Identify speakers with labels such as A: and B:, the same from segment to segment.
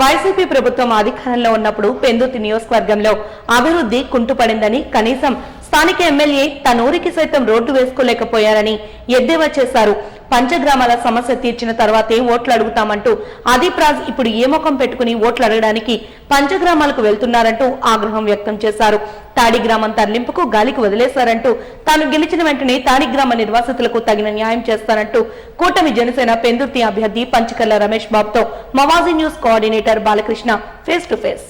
A: YCP ప్రభుత్వం అధికారంలో ఉన్నప్పుడు పెందుతి నియోజకవర్గంలో అభివృద్ధి కుంటుపడిందని కనీసం స్థానిక ఎమ్మెల్యే తనూరికి సైతం రోడ్డు వేసుకోలేకపోయారని ఎద్దేవా చేశారు. పంచగ్రామాల సమస్య తీర్చిన తర్వాతే ఓట్లు అడుగుతామంటూ అదీప్ రాజ్ ఇప్పుడు ఏ ముఖం పెట్టుకుని ఓట్లు అడగడానికి పంచగ్రామాలకు వెళ్తున్నారంటూ ఆగ్రహం వ్యక్తం చేశారు. తాడిగ్రామం తరలింపుకు గాలికి వదిలేశారంటూ తాను గెలిచిన వెంటనే తాడిగ్రామ నిర్వాసితులకు తగిన న్యాయం చేస్తానంటూ కూటమి జనసేన పెందుర్తి అభ్యర్థి పంచకల్ల రమేష్ బాబుతో Mavaji news coordinator Balakrishna face to face.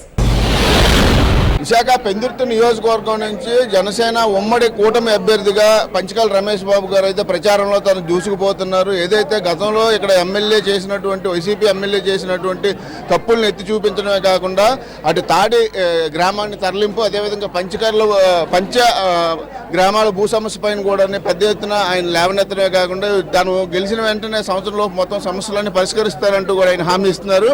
B: Visakha Pendurthi నియోజకవర్గం నుంచి జనసేన ఉమ్మడి కూటమి అభ్యర్థిగా పంచకాల రమేష్ బాబు గారు అయితే ప్రచారంలో తను దూసుకుపోతున్నారు. ఏదైతే గతంలో ఇక్కడ ఎమ్మెల్యే చేసినటువంటి వైసీపీ ఎమ్మెల్యే చేసినటువంటి తప్పుల్ని ఎత్తి చూపించడమే కాకుండా అటు తాడి గ్రామాన్ని తరలింపు అదేవిధంగా పంచకర్ల పంచ గ్రామాల భూ సమస్య పైన కూడా పెద్ద ఎత్తున ఆయన లేవనెత్తడమే కాకుండా తను గెలిచిన వెంటనే సంవత్సరంలో మొత్తం సమస్యలన్నీ పరిష్కరిస్తారంటూ కూడా ఆయన హామీ ఇస్తున్నారు.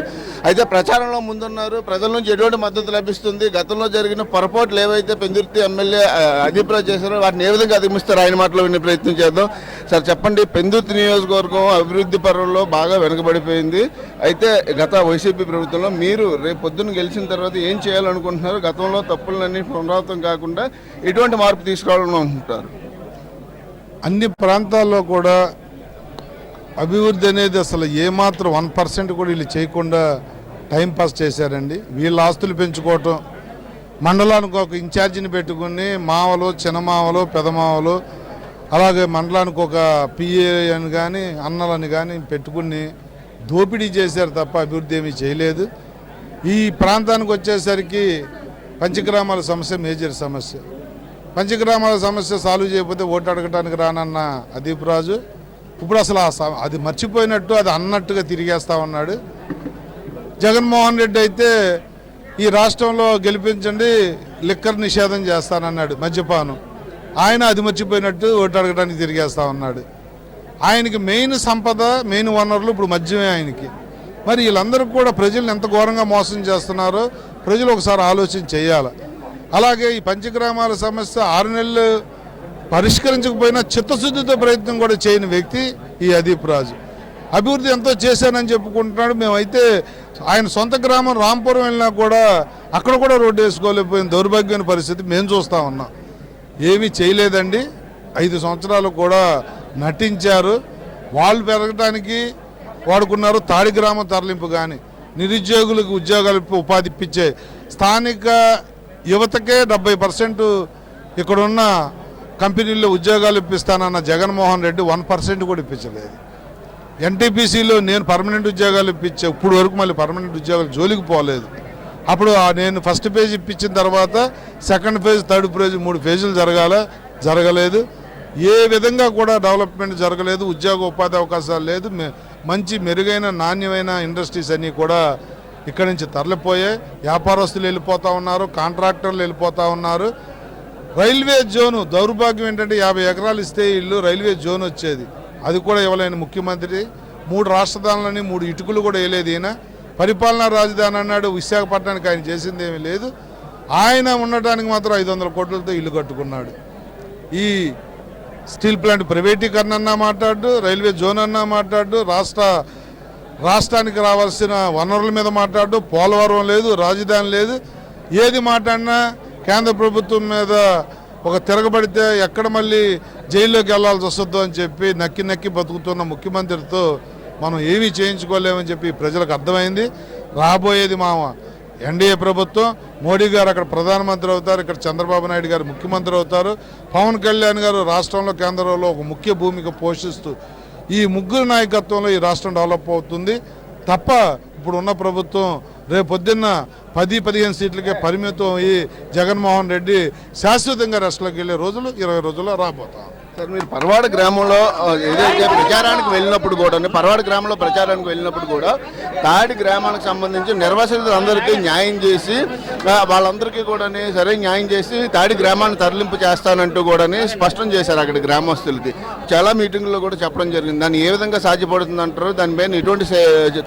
B: అయితే ప్రచారంలో ముందున్నారు. ప్రజల నుంచి ఎటువంటి మద్దతు లభిస్తుంది? గతంలో జరిగిన పొరపాట్లు ఏవైతే పెందుర్తి ఎమ్మెల్యే ఆ, అభిప్రాయం చేశారో వాటిని ఏ విధంగా అధిగమిస్తారు ఆయన మాటలో వినే ప్రయత్నం చేద్దాం. సార్ చెప్పండి పెందుర్తి నియోజకవర్గం అభివృద్ధి పరంలో బాగా వెనుకబడిపోయింది. అయితే గత వైసీపీ ప్రభుత్వంలో మీరు రేపు పొద్దున్న గెలిచిన తర్వాత ఏం చేయాలనుకుంటున్నారు? గతంలో తప్పులన్నీ పునరావృతం కాకుండా ఎటువంటి మార్పు తీసుకోవాలనుకుంటున్నారు
C: అన్ని ప్రాంతాల్లో కూడా అభివృద్ధి అనేది అసలు ఏమాత్రం వన్ పర్సెంట్ కూడా వీళ్ళు చేయకుండా టైంపాస్ చేశారండి. వీళ్ళ ఆస్తులు పెంచుకోవటం మండలానికి ఒక ఇన్ఛార్జిని పెట్టుకుని మావలు చిన్నమావలు పెదమావలు అలాగే మండలానికి ఒక పిఏ అని కానీ అన్నలని కానీ పెట్టుకుని దోపిడీ చేశారు తప్ప అభివృద్ధి ఏమీ చేయలేదు. ఈ ప్రాంతానికి వచ్చేసరికి పంచగ్రామాల సమస్య మేజర్ సమస్య. పంచగ్రామాల సమస్య సాల్వ్ చేయకపోతే ఓటు అడగడానికి రానన్న అదీప్ రాజు. ఇప్పుడు అసలు అది మర్చిపోయినట్టు అది అన్నట్టుగా తిరిగేస్తా ఉన్నాడు. జగన్మోహన్ రెడ్డి అయితే ఈ రాష్ట్రంలో గెలిపించండి లిక్కర్ నిషేధం చేస్తానన్నాడు మద్యపానం. ఆయన అది మర్చిపోయినట్టు ఓటు అడగడానికి తిరిగేస్తా ఉన్నాడు. ఆయనకి మెయిన్ సంపద మెయిన్ వనరులు ఇప్పుడు మద్యమే ఆయనకి. మరి వీళ్ళందరూ కూడా ప్రజల్ని ఎంత ఘోరంగా మోసం చేస్తున్నారో ప్రజలు ఒకసారి ఆలోచన చేయాలి. అలాగే ఈ పంచగ్రామాల సమస్య ఆరు నెలలు పరిష్కరించకపోయినా చిత్తశుద్ధితో ప్రయత్నం కూడా చేయని వ్యక్తి ఈ అదీప్ రాజు. అభివృద్ధి ఎంతో చేశానని చెప్పుకుంటున్నాడు. మేమైతే ఆయన సొంత గ్రామం రాంపురం వెళ్ళినా కూడా అక్కడ కూడా రోడ్డు వేసుకోలేకపోయిన దౌర్భాగ్యమైన పరిస్థితి మేము చూస్తూ ఉన్నాం. ఏమీ చేయలేదండి. ఐదు సంవత్సరాలు కూడా నటించారు. వాళ్ళు పెరగడానికి వాడుకున్నారు తాడి గ్రామం తరలింపు కానీ నిరుద్యోగులకు ఉద్యోగాలు ఉపాధి ఇప్పించే స్థానిక యువతకే డెబ్బై పర్సెంట్ ఇక్కడున్న కంపెనీల్లో ఉద్యోగాలు ఇప్పిస్తానన్న జగన్మోహన్ రెడ్డి వన్ పర్సెంట్ కూడా ఇప్పించలేదు. ఎన్టీపీసీలో నేను పర్మనెంట్ ఉద్యోగాలు ఇప్పించే ఇప్పుడు వరకు మళ్ళీ పర్మనెంట్ ఉద్యోగాలు జోలికి పోలేదు. అప్పుడు ఆ నేను ఫస్ట్ పేజ్ ఇప్పించిన తర్వాత సెకండ్ ఫేజ్ థర్డ్ ఫేజ్ మూడు ఫేజులు జరగాల జరగలేదు. ఏ విధంగా కూడా డెవలప్మెంట్ జరగలేదు ఉద్యోగ ఉపాధి అవకాశాలు లేదు మంచి మెరుగైన నాణ్యమైన ఇండస్ట్రీస్ అన్నీ కూడా ఇక్కడి నుంచి తరలిపోయాయి. వ్యాపారస్తులు వెళ్ళిపోతూ ఉన్నారు కాంట్రాక్టర్లు వెళ్ళిపోతా ఉన్నారు. రైల్వే జోను దౌర్భాగ్యం ఏంటంటే యాభై ఎకరాలు ఇస్తే ఇల్లు రైల్వే జోన్ వచ్చేది. అది కూడా ఇవ్వలేని ముఖ్యమంత్రి. మూడు రాష్ట్రధానులని మూడు ఇటుకలు కూడా వేయలేదు ఈయన. పరిపాలనా రాజధాని అన్నాడు విశాఖపట్నానికి ఆయన చేసింది ఏమీ లేదు. ఆయన ఉండటానికి మాత్రం ఐదు వందల కోట్లతో ఇల్లు కట్టుకున్నాడు. ఈ స్టీల్ ప్లాంట్ ప్రైవేటీకరణ అన్నా మాట్లాడు రైల్వే జోన్ అన్నా మాట్లాడు రాష్ట్ర రాష్ట్రానికి రావాల్సిన వనరుల మీద మాట్లాడు పోలవరం లేదు రాజధాని లేదు. ఏది మాట్లాడినా కేంద్ర ప్రభుత్వం మీద ఒక తిరగబడితే ఎక్కడ మళ్ళీ జైల్లోకి వెళ్ళాల్సి వస్తుందో అని చెప్పి నక్కి నక్కి బతుకుతున్న ముఖ్యమంత్రితో మనం ఏమీ చేయించుకోలేమని చెప్పి ప్రజలకు అర్థమైంది. రాబోయేది మా ఎన్డీఏ ప్రభుత్వం మోడీ గారు అక్కడ ప్రధానమంత్రి అవుతారు ఇక్కడ చంద్రబాబు నాయుడు గారు ముఖ్యమంత్రి అవుతారు. పవన్ కళ్యాణ్ గారు రాష్ట్రంలో కేంద్రంలో ఒక ముఖ్య భూమిక పోషిస్తూ ఈ ముగ్గురు నాయకత్వంలో ఈ రాష్ట్రం డెవలప్ అవుతుంది. తప్ప ఇప్పుడున్న ప్రభుత్వం రేపు పొద్దున్న పది పదిహేను సీట్లకే పరిమితం అయ్యి జగన్మోహన్ రెడ్డి శాశ్వతంగా రెస్ట్లోకి వెళ్ళే రోజులు ఇరవై రోజుల్లో రాబోతాం.
B: సార్ మీరు పర్వాడ గ్రామంలో ఏదైతే ప్రచారానికి వెళ్ళినప్పుడు కూడా పర్వాడ గ్రామంలో ప్రచారానికి వెళ్ళినప్పుడు కూడా తాడి గ్రామానికి సంబంధించి నిర్వాసితులందరికీ న్యాయం చేసి వాళ్ళందరికీ కూడా సరైన న్యాయం చేసి తాడి గ్రామాన్ని తరలింపు చేస్తానంటూ కూడా స్పష్టం చేశారు అక్కడ గ్రామస్తులకి. చాలా మీటింగ్లో కూడా చెప్పడం జరిగింది. దాన్ని ఏ విధంగా సాధ్యపడుతుంది అంటారు దానిపైన ఎటువంటి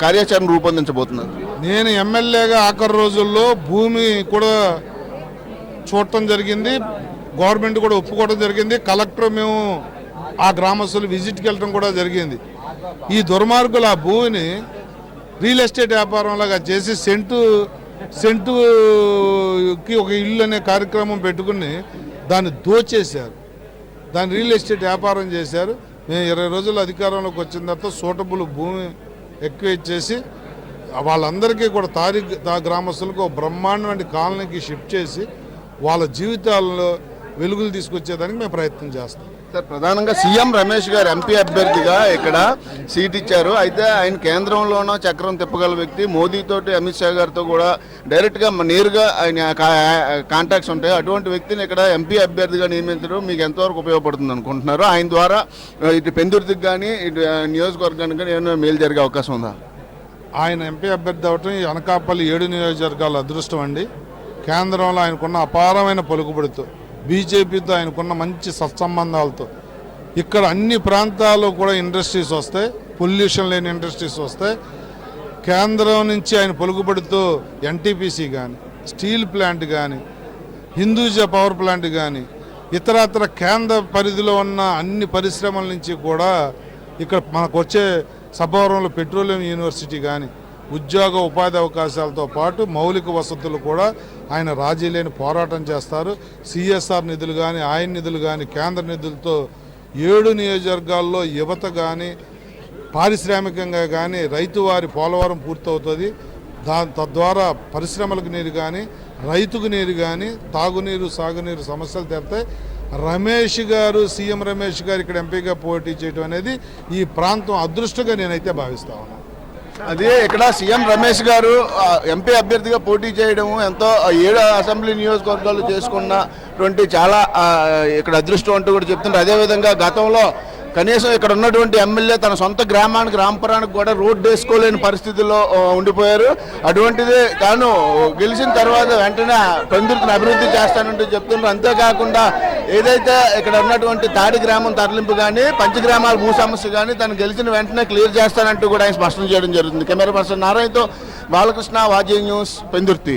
B: కార్యాచరణ రూపొందించబోతున్నారు?
C: నేను ఎమ్మెల్యేగా ఆఖరి రోజుల్లో భూమి కూడా చూడటం జరిగింది. గవర్నమెంట్ కూడా ఒప్పుకోవడం జరిగింది. కలెక్టర్ మేము ఆ గ్రామస్తులు విజిట్కి వెళ్ళడం కూడా జరిగింది. ఈ దుర్మార్గులు ఆ భూమిని రియల్ ఎస్టేట్ వ్యాపారంలాగా చేసి సెంటు సెంటుకి ఒక ఇల్లు అనే కార్యక్రమం పెట్టుకుని దాన్ని దోచేశారు. దాన్ని రియల్ ఎస్టేట్ వ్యాపారం చేశారు. మేము ఇరవై రోజులు అధికారంలోకి వచ్చిన తర్వాత సూటబుల్ భూమి ఎక్కువ చేసి వాళ్ళందరికీ కూడా తారీ తా గ్రామస్తులకు ఒక బ్రహ్మాండమైన కాలనీకి షిఫ్ట్ చేసి వాళ్ళ జీవితాల్లో వెలుగులు తీసుకొచ్చేదానికి మేము ప్రయత్నం చేస్తాం.
B: సార్ ప్రధానంగా సీఎం రమేష్ గారు ఎంపీ అభ్యర్థిగా ఇక్కడ సీట్ ఇచ్చారు. అయితే ఆయన కేంద్రంలోనో చక్రం తిప్పగల వ్యక్తి మోదీతోటి అమిత్ షా గారితో కూడా డైరెక్ట్గా నేరుగా ఆయన కాంటాక్ట్స్ ఉంటాయి. అటువంటి వ్యక్తిని ఇక్కడ ఎంపీ అభ్యర్థిగా నియమించడం మీకు ఎంతవరకు ఉపయోగపడుతుంది అనుకుంటున్నారు? ఆయన ద్వారా ఇటు పెందుర్తికి కానీ ఇటు నియోజకవర్గానికి కానీ ఏమైనా మేలు జరిగే అవకాశం ఉందా?
C: ఆయన ఎంపీ అభ్యర్థి అవటం ఈ అనకాపల్లి ఏడు నియోజకవర్గాల అదృష్టం అండి. కేంద్రంలో ఆయనకున్న అపారమైన పలుకుబడితో బీజేపీతో ఆయనకున్న మంచి సత్సంబంధాలతో. ఇక్కడ అన్ని ప్రాంతాల్లో కూడా ఇండస్ట్రీస్ వస్తాయి పొల్యూషన్ లేని ఇండస్ట్రీస్ వస్తాయి. కేంద్రం నుంచి ఆయన పలుకుబడితో ఎన్టీపీసీ కానీ స్టీల్ ప్లాంట్ కానీ హిందూజా పవర్ ప్లాంట్ కానీ ఇతరత్ర కేంద్ర పరిధిలో ఉన్న అన్ని పరిశ్రమల నుంచి కూడా ఇక్కడ మనకు వచ్చే సభవరంలో పెట్రోలియం యూనివర్సిటీ కానీ ఉద్యోగ ఉపాధి అవకాశాలతో పాటు మౌలిక వసతులు కూడా ఆయన రాజీ లేని పోరాటం చేస్తారు. సిఎస్ఆర్ నిధులు కానీ ఆయన నిధులు కానీ కేంద్ర నిధులతో ఏడు నియోజకవర్గాల్లో యువత కానీ పారిశ్రామికంగా కానీ రైతు వారి పోలవరం పూర్తవుతుంది. దా తద్వారా పరిశ్రమలకు నీరు కానీ రైతుకు నీరు కానీ తాగునీరు సాగునీరు సమస్యలు తీరుతాయి. రమేష్ గారు సీఎం రమేష్ గారు ఇక్కడ ఎంపీగా పోటీ చేయడం అనేది ఈ ప్రాంతం అదృష్టంగా నేనైతే భావిస్తా ఉన్నాను
B: అది ఇక్కడ సీఎం రమేష్ గారు ఎంపీ అభ్యర్థిగా పోటీ చేయడం ఎంతో ఏడు అసెంబ్లీ నియోజకవర్గాలు చేసుకున్నటువంటి చాలా ఇక్కడ అదృష్టం అంటూ కూడా చెప్తున్నారు అదేవిధంగా గతంలో కనీసం ఇక్కడ ఉన్నటువంటి ఎమ్మెల్యే తన సొంత గ్రామానికి రాంపురానికి కూడా రోడ్డు వేసుకోలేని పరిస్థితుల్లో ఉండిపోయారు. అటువంటిది తాను గెలిచిన తర్వాత వెంటనే పెందుర్తిని అభివృద్ధి చేస్తానంటూ చెప్తున్నారు అంతేకాకుండా ఏదైతే ఇక్కడ ఉన్నటువంటి తాడి గ్రామం తరలింపు కానీ పంచగ్రామాల భూ సమస్య కానీ తను గెలిచిన వెంటనే క్లియర్ చేస్తానంటూ కూడా ఆయన స్పష్టం చేయడం జరుగుతుంది. కెమెరా పర్సన్ నారాయణతో బాలకృష్ణ వాజీ న్యూస్ పెందుర్తి.